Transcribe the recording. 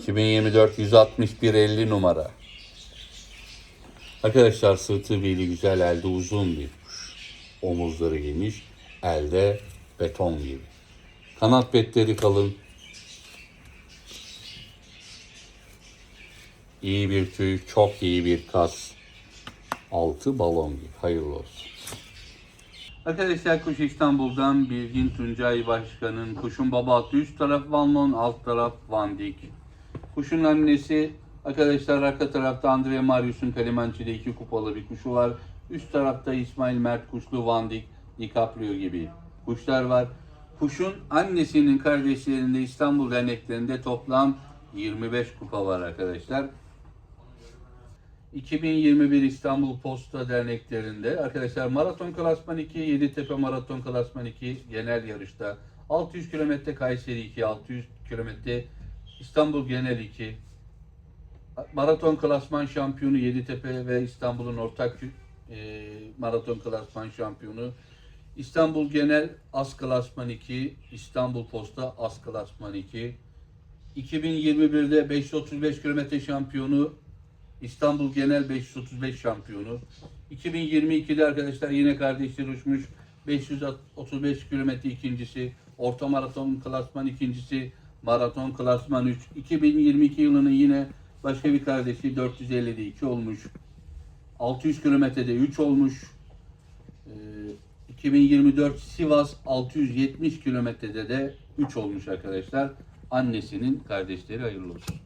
2024 161 50 numara. Arkadaşlar sırtı beli güzel, elde uzun bir kuş. Omuzları geniş, elde beton gibi. Kanat betleri kalın. İyi bir tüy, çok iyi bir kas. Altı balon gibi. Hayırlı olsun. Arkadaşlar Kuş İstanbul'dan Bilgin Tuncay Başkan'ın kuşun baba atı üst taraf Van alt taraf Van Dik. Kuşun annesi arkadaşlar arka tarafta Andre Marius'un Kalimançı'da iki kupalı bir kuşu var. Üst tarafta İsmail Mert Kuşlu Van Dik, DiCaprio gibi kuşlar var. Kuşun annesinin kardeşlerinde İstanbul derneklerinde toplam 25 kupa var arkadaşlar. 2021 İstanbul Posta Derneklerinde arkadaşlar Maraton Klasman 2, Yeditepe Maraton Klasman 2 genel yarışta 600 kilometre Kayseri 2, 600 kilometre İstanbul Genel 2 Maraton Klasman Şampiyonu Yeditepe ve İstanbul'un ortak e, Maraton Klasman Şampiyonu İstanbul Genel As Klasman 2, İstanbul Posta As Klasman 2 2021'de 535 kilometre şampiyonu İstanbul Genel 535 şampiyonu. 2022'de arkadaşlar yine kardeşler uçmuş. 535 kilometre ikincisi. Orta maraton klasman ikincisi. Maraton klasman 3. 2022 yılının yine başka bir kardeşi 450'de 2 olmuş. 600 kilometrede 3 olmuş. Ee, 2024 Sivas 670 kilometrede de 3 olmuş arkadaşlar. Annesinin kardeşleri hayırlı olsun.